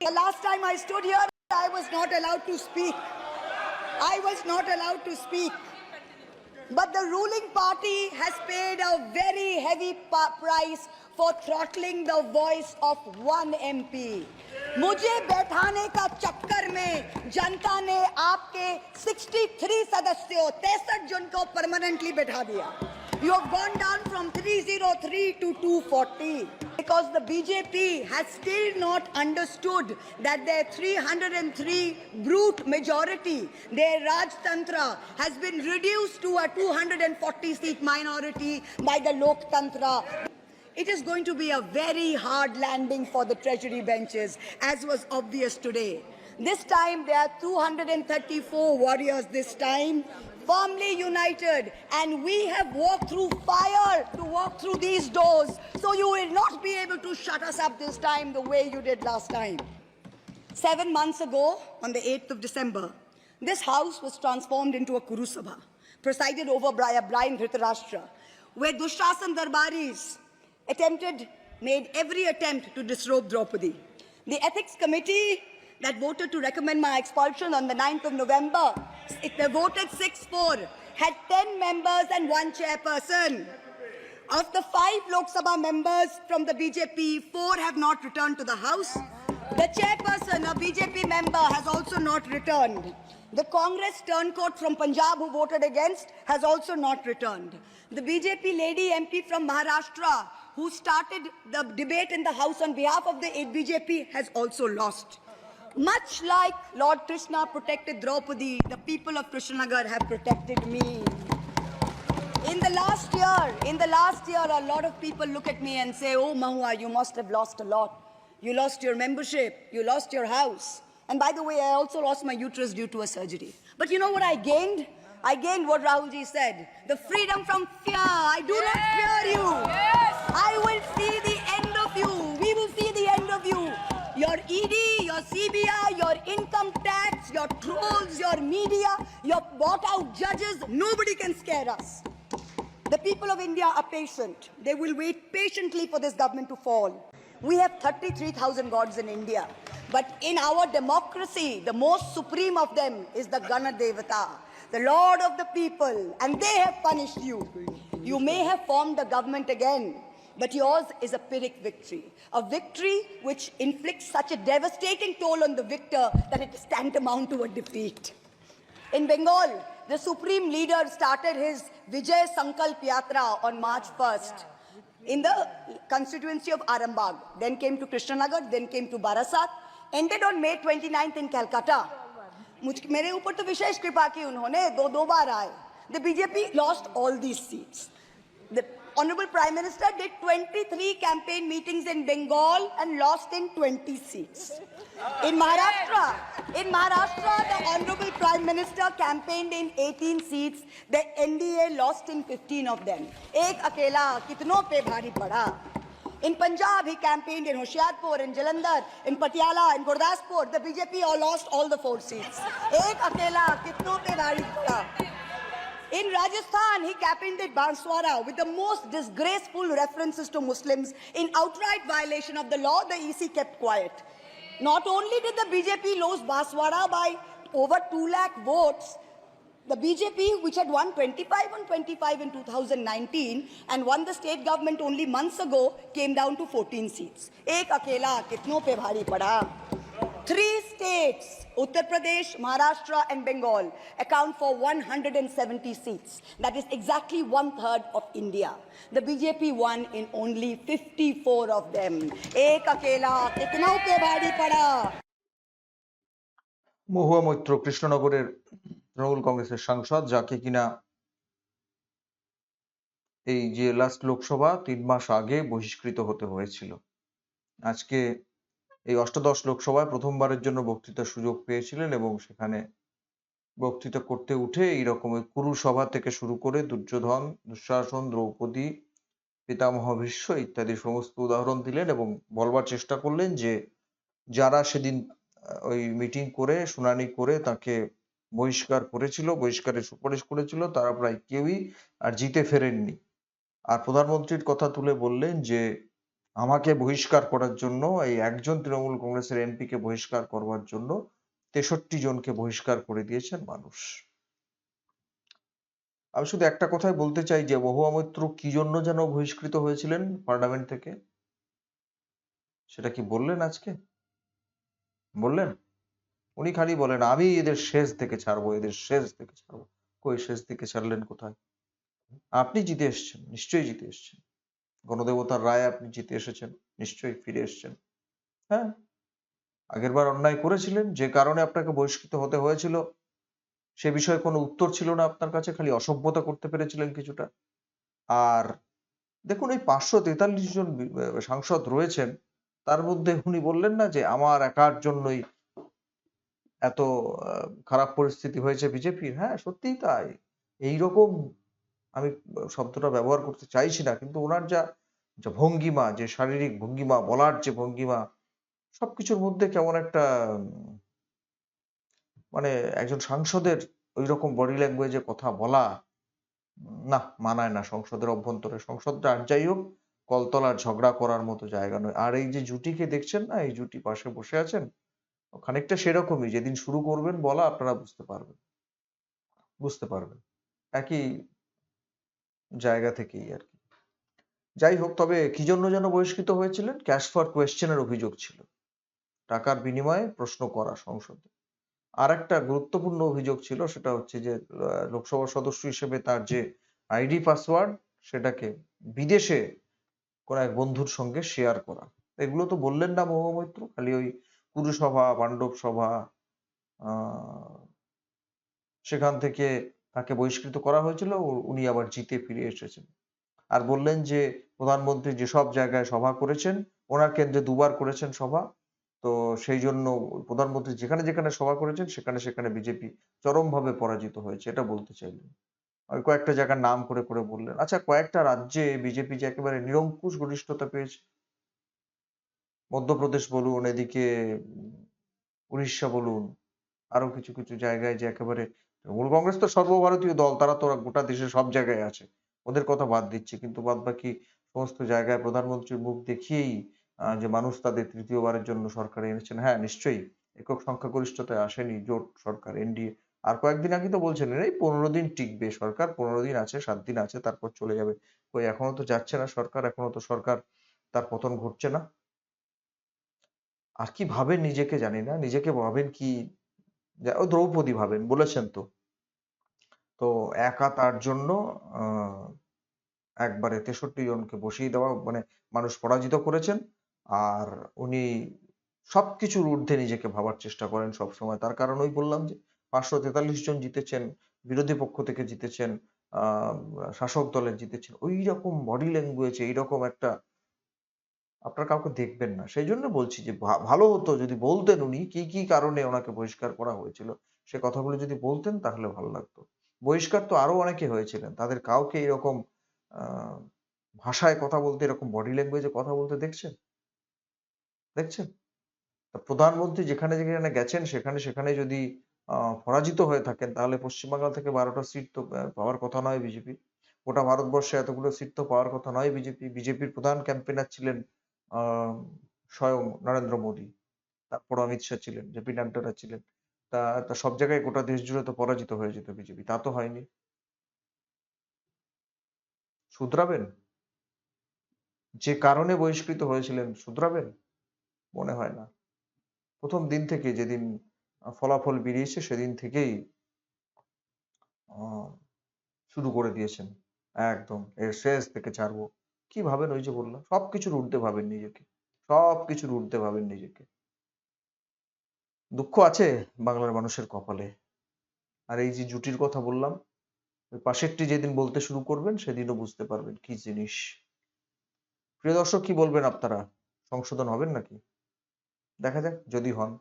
The last time I stood here, I was not allowed to speak. I was not allowed to speak. But the ruling party has paid a very heavy pa- price for throttling the voice of one MP. मुझे बैठाने का चक्कर में जनता ने आपके 63 सदस्यों तिरसठ जन को परमानेंटली बैठा दिया You have gone down from 303 to 240 because the BJP has still not understood that their 303 brute majority, their Raj Tantra, has been reduced to a 240 seat minority by the Lok Tantra. It is going to be a very hard landing for the treasury benches, as was obvious today. This time there are 234 warriors this time, firmly united, and we have walked through fire to walk through these doors. So you will not be able to shut us up this time the way you did last time. Seven months ago, on the 8th of December, this house was transformed into a Kurusabha, presided over by a blind Dhritarashtra, where Dushrasan Darbaris attempted, made every attempt to disrobe Draupadi. The ethics committee that voted to recommend my expulsion on the 9th of November, they voted 6-4, had 10 members and one chairperson. Of the five Lok Sabha members from the BJP, four have not returned to the House. The chairperson, a BJP member, has also not returned. The Congress turncoat from Punjab who voted against has also not returned. The BJP lady MP from Maharashtra who started the debate in the House on behalf of the BJP has also lost. Much like Lord Krishna protected Draupadi, the people of Krishnanagar have protected me. In the last year, in the last year, a lot of people look at me and say, Oh, Mahua, you must have lost a lot. You lost your membership, you lost your house. And by the way, I also lost my uterus due to a surgery. But you know what I gained? I gained what Rahulji said the freedom from fear. I do not fear you. I will see the ED, your CBI, your income tax, your trolls, your media, your bought out judges, nobody can scare us. The people of India are patient. They will wait patiently for this government to fall. We have 33,000 gods in India. But in our democracy, the most supreme of them is the Ganadevata, the Lord of the people, and they have punished you. You may have formed a government again, but yours is a Pyrrhic victory. A victory which inflicts such a devastating toll on the victor that it is tantamount to a defeat. In Bengal, the supreme leader started his Vijay Sankalp Yatra on March 1st in the constituency of Arambagh. Then came to Krishnanagar, then came to Barasat, ended on May 29th in Calcutta. मुझ मेरे ऊपर तो विशेष कृपा की उन्होंने दो दो बार आए the BJP lost all these seats The Honorable Prime Minister did 23 campaign meetings in Bengal and lost in 20 seats. In Maharashtra, in Maharashtra, the Honorable Prime Minister campaigned in 18 seats. The NDA lost in 15 of them. एक अकेला कितनों पे भारी पड़ा in Punjab, he campaigned in Hoshiarpur, in Jalandhar, in Patiala, in Gurdaspur. The BJP all lost all the four seats. एक अकेला कितनों पे भारी पड़ा in Rajasthan, he campaigned at Banswara with the most disgraceful references to Muslims in outright violation of the law. The EC kept quiet. Not only did the BJP lose Banswara by over 2 lakh votes, the BJP, which had won 25 on 25 in 2019 and won the state government only months ago, came down to 14 seats. एक अकेला कितनों पे भारी पड़ा Three states, Uttar Pradesh, Maharashtra, and Bengal, account for 170 seats. That is exactly one third of India. The BJP won in only 54 of them. Ek akela, kitna ke bhaadi pada. Mahua Moitra কৃষ্ণনগরের Rahul Congress, Shangshad, Jaki Kina, এই যে last Lok Sabha তিন মাস আগে বহিষ্কৃত হতে হয়েছিল আজকে এই অষ্টাদশ লোকসভায় প্রথমবারের জন্য বক্তৃতার সুযোগ পেয়েছিলেন এবং সেখানে বক্তৃতা করতে উঠে এইরকম রকমের কুরু সভা থেকে শুরু করে দুর্যোধন, দুঃশাসন, দ্রৌপদী, পিতামহ ভীষ্ম ইত্যাদি সমস্ত উদাহরণ দিলেন এবং বলবার চেষ্টা করলেন যে যারা সেদিন ওই মিটিং করে, শুনানি করে তাকে বহিষ্কার করেছিল, বহিষ্কারের সুপারিশ করেছিল, তারা প্রায় কেউই আর জিতে ফেরেননি। আর প্রধানমন্ত্রীর কথা তুলে বললেন যে আমাকে বহিষ্কার করার জন্য, এই একজন তৃণমূল কংগ্রেসের এমপিকে বহিষ্কার করবার জন্য তেষট্টি জনকে বহিষ্কার করে দিয়েছেন মানুষ। আমি শুধু একটা কথাই বলতে চাই যে, মহুয়া মৈত্র কি জন্য যেন বহিষ্কৃত হয়েছিলেন পার্লামেন্ট থেকে? সেটা কি বললেন আজকে? বললেন? উনি খালি বলেন, আমি এদের শেষ থেকে ছাড়বো, এদের শেষ থেকে ছাড়বো। কই, শেষ থেকে ছাড়লেন কোথায়? আপনি জিতে এসছেন, নিশ্চয়ই জিতে এসছেন। গণদেবতার রায় আপনি জিতে এসেছেন, নিশ্চয়ই ফিরে এসছেন। হ্যাঁ আগেরবার অন্যায় করেছিলেন, যে কারণে আপনাকে বহিষ্কৃত হতে হয়েছিল, সে বিষয়ে কোনো উত্তর ছিল না আপনার কাছে, খালি অসভ্যতা করতে পেরেছিলেন কিছুটা। আর দেখুন, এই পাঁচশো তেতাল্লিশ জন সাংসদ রয়েছেন, তার মধ্যে উনি বললেন না যে আমার একার জন্যই এত খারাপ পরিস্থিতি হয়েছে বিজেপির। হ্যাঁ সত্যিই তাই। এইরকম আমি শব্দটা ব্যবহার করতে চাইছি না, কিন্তু ওনার যা যা ভঙ্গিমা, যে শারীরিক ভঙ্গিমা, বলার যে ভঙ্গিমা, সবকিছুর মধ্যে কেমন একটা মানে একজন সাংসদের ওই রকম বডি ল্যাঙ্গুয়েজে কথা বলা, না, মানায় না সংসদের অভ্যন্তরে। সংসদটা আর যাই হোক, কলতলার ঝগড়া করার মতো জায়গা নয়। আর এই যে জুটিকে দেখছেন না, এই জুটি পাশে বসে আছেন, খানিকটা সেরকমই। যেদিন শুরু করবেন বলা আপনারা বুঝতে পারবেন। বুঝতে পারবেন। একই জায়গা থেকেই আর কি। যাই হোক, তবে কি জন্য যেন বহিষ্কৃত হয়েছিলেন? ক্যাশ ফর কোয়েশ্চেনের অভিযোগ ছিল। টাকার বিনিময়ে প্রশ্ন করা সংসদে। আর একটা গুরুত্বপূর্ণ অভিযোগ ছিল, সেটা হচ্ছে যে লোকসভা সদস্য হিসেবে তার যে আইডি পাসওয়ার্ড, সেটাকে বিদেশে কোন এক বন্ধুর সঙ্গে শেয়ার করা। এগুলো তো বললেন না মহামৈত্র খালি ওই কুরুসভা পাণ্ডব সভা সেখান থেকে তাকে বহিষ্কৃত করা হয়েছিল উনি আবার জিতে ফিরে এসেছেন। আর বললেন যে, প্রধানমন্ত্রী যেসব জায়গায় সভা করেছেন, ওনার কেন্দ্রে দুবার করেছেন সভা। তো সেই জন্য প্রধানমন্ত্রী যেখানে যেখানে সভা করেছেন, সেখানে সেখানে বিজেপি চরমভাবে পরাজিত হয়েছে, এটা বলতে চাইলেন। কয়েকটা জায়গার নাম করে করে বললেন। আচ্ছা কয়েকটা রাজ্যে বিজেপি যে একেবারে নিরঙ্কুশ গরিষ্ঠতা পেয়েছে, মধ্যপ্রদেশ বলুন, এদিকে উড়িষ্যা বলুন আরও কিছু কিছু জায়গায় যে একেবারে তৃণমূল কংগ্রেস তো সর্বভারতীয় দল, তারা তো গোটা দেশে সব জায়গায় আছে। ওদের কথা বাদ দিচ্ছি, কিন্তু বাদ বাকি সমস্ত জায়গায় প্রধানমন্ত্রীর মুখ দেখিয়েই যে মানুষ তাদের তৃতীয়বারের জন্য সরকারে এনেছেন। হ্যাঁ নিশ্চয়ই, একক সংখ্যাগরিষ্ঠতায় আসেনি জোট সরকার, এনডিএ। আর কয়েকদিন আগে তো বলছেন, এই পনেরো দিন টিকবে সরকার, পনেরো দিন আছে, সাত দিন আছে, তারপর চলে যাবে। কই, এখনও তো যাচ্ছে না সরকার, এখনও তো সরকার তার পতন ঘটছে না। আর কি ভাবেন নিজেকে জানি না, নিজেকে ভাবেন কি ও দ্রৌপদী ভাবেন, বলেছেন তো। তো একা তার জন্য একবারে তেষট্টি জনকে বসিয়ে দেওয়া মানে মানুষ পরাজিত করেছেন। আর উনি সবকিছুর ঊর্ধ্বে নিজেকে ভাবার চেষ্টা করেন সব সময় তার কারণ ওই বললাম যে, পাঁচশো তেতাল্লিশ জন জিতেছেন, বিরোধী পক্ষ থেকে জিতেছেন শাসক দলের জিতেছেন। ওই রকম বডি ল্যাঙ্গুয়েজ এইরকম একটা আপনার কাউকে দেখবেন না। সেই জন্য বলছি যে ভালো হতো যদি বলতেন উনি কি কি কারণে ওনাকে বহিষ্কার করা হয়েছিল। সে কথাগুলো যদি বলতেন তাহলে ভালো লাগতো। বহিষ্কার তো আরও অনেকে হয়েছিলেন। তাদের কাউকে এরকম ভাষায় কথা বলতে, এরকম বডি ল্যাঙ্গুয়েজে কথা বলতে দেখছেন? দেখছেন? প্রধানমন্ত্রী যেখানে যেখানে গেছেন, সেখানে সেখানে যদি পরাজিত হয়ে থাকেন, তাহলে পশ্চিমবাংলা থেকে বারোটা সিট তো পাওয়ার কথা নয় বিজেপি। গোটা ভারতবর্ষে এতগুলো সিট তো পাওয়ার কথা নয় বিজেপি। বিজেপির প্রধান ক্যাম্পেনার ছিলেন স্বয়ং নরেন্দ্র মোদী। তারপর অমিত শাহ ছিলেন জেপি নাড্ডারা ছিলেন। তা তা সব জায়গায় গোটা দেশ জুড়ে তো পরাজিত হয়ে যেত বিজেপি, তা তো হয়নি। শুধরাবেন? যে কারণে বহিষ্কৃত হয়েছিলেন, শুধরাবেন? মনে হয় না। প্রথম দিন থেকে যেদিন ফলাফল বেরিয়েছে, সেদিন থেকেই শুরু করে দিয়েছেন। একদম, এর শেষ থেকে ছাড়বো। কি ভাবেন ওই যে বললাম? সবকিছুর ঊর্ধ্বে ভাবেন নিজেকে। সবকিছুর ঊর্ধ্বে ভাবেন নিজেকে। দুঃখ আছে বাংলার মানুষের কপালে। আর এই যে জুটির কথা বললাম, ওই পাশেরটি যেদিন বলতে শুরু করবেন, সেদিনও বুঝতে পারবেন কি জিনিস। প্রিয় দর্শক, কি বলবেন আপনারা? সংশোধন হবেন নাকি? দেখা যাক, যদি হন।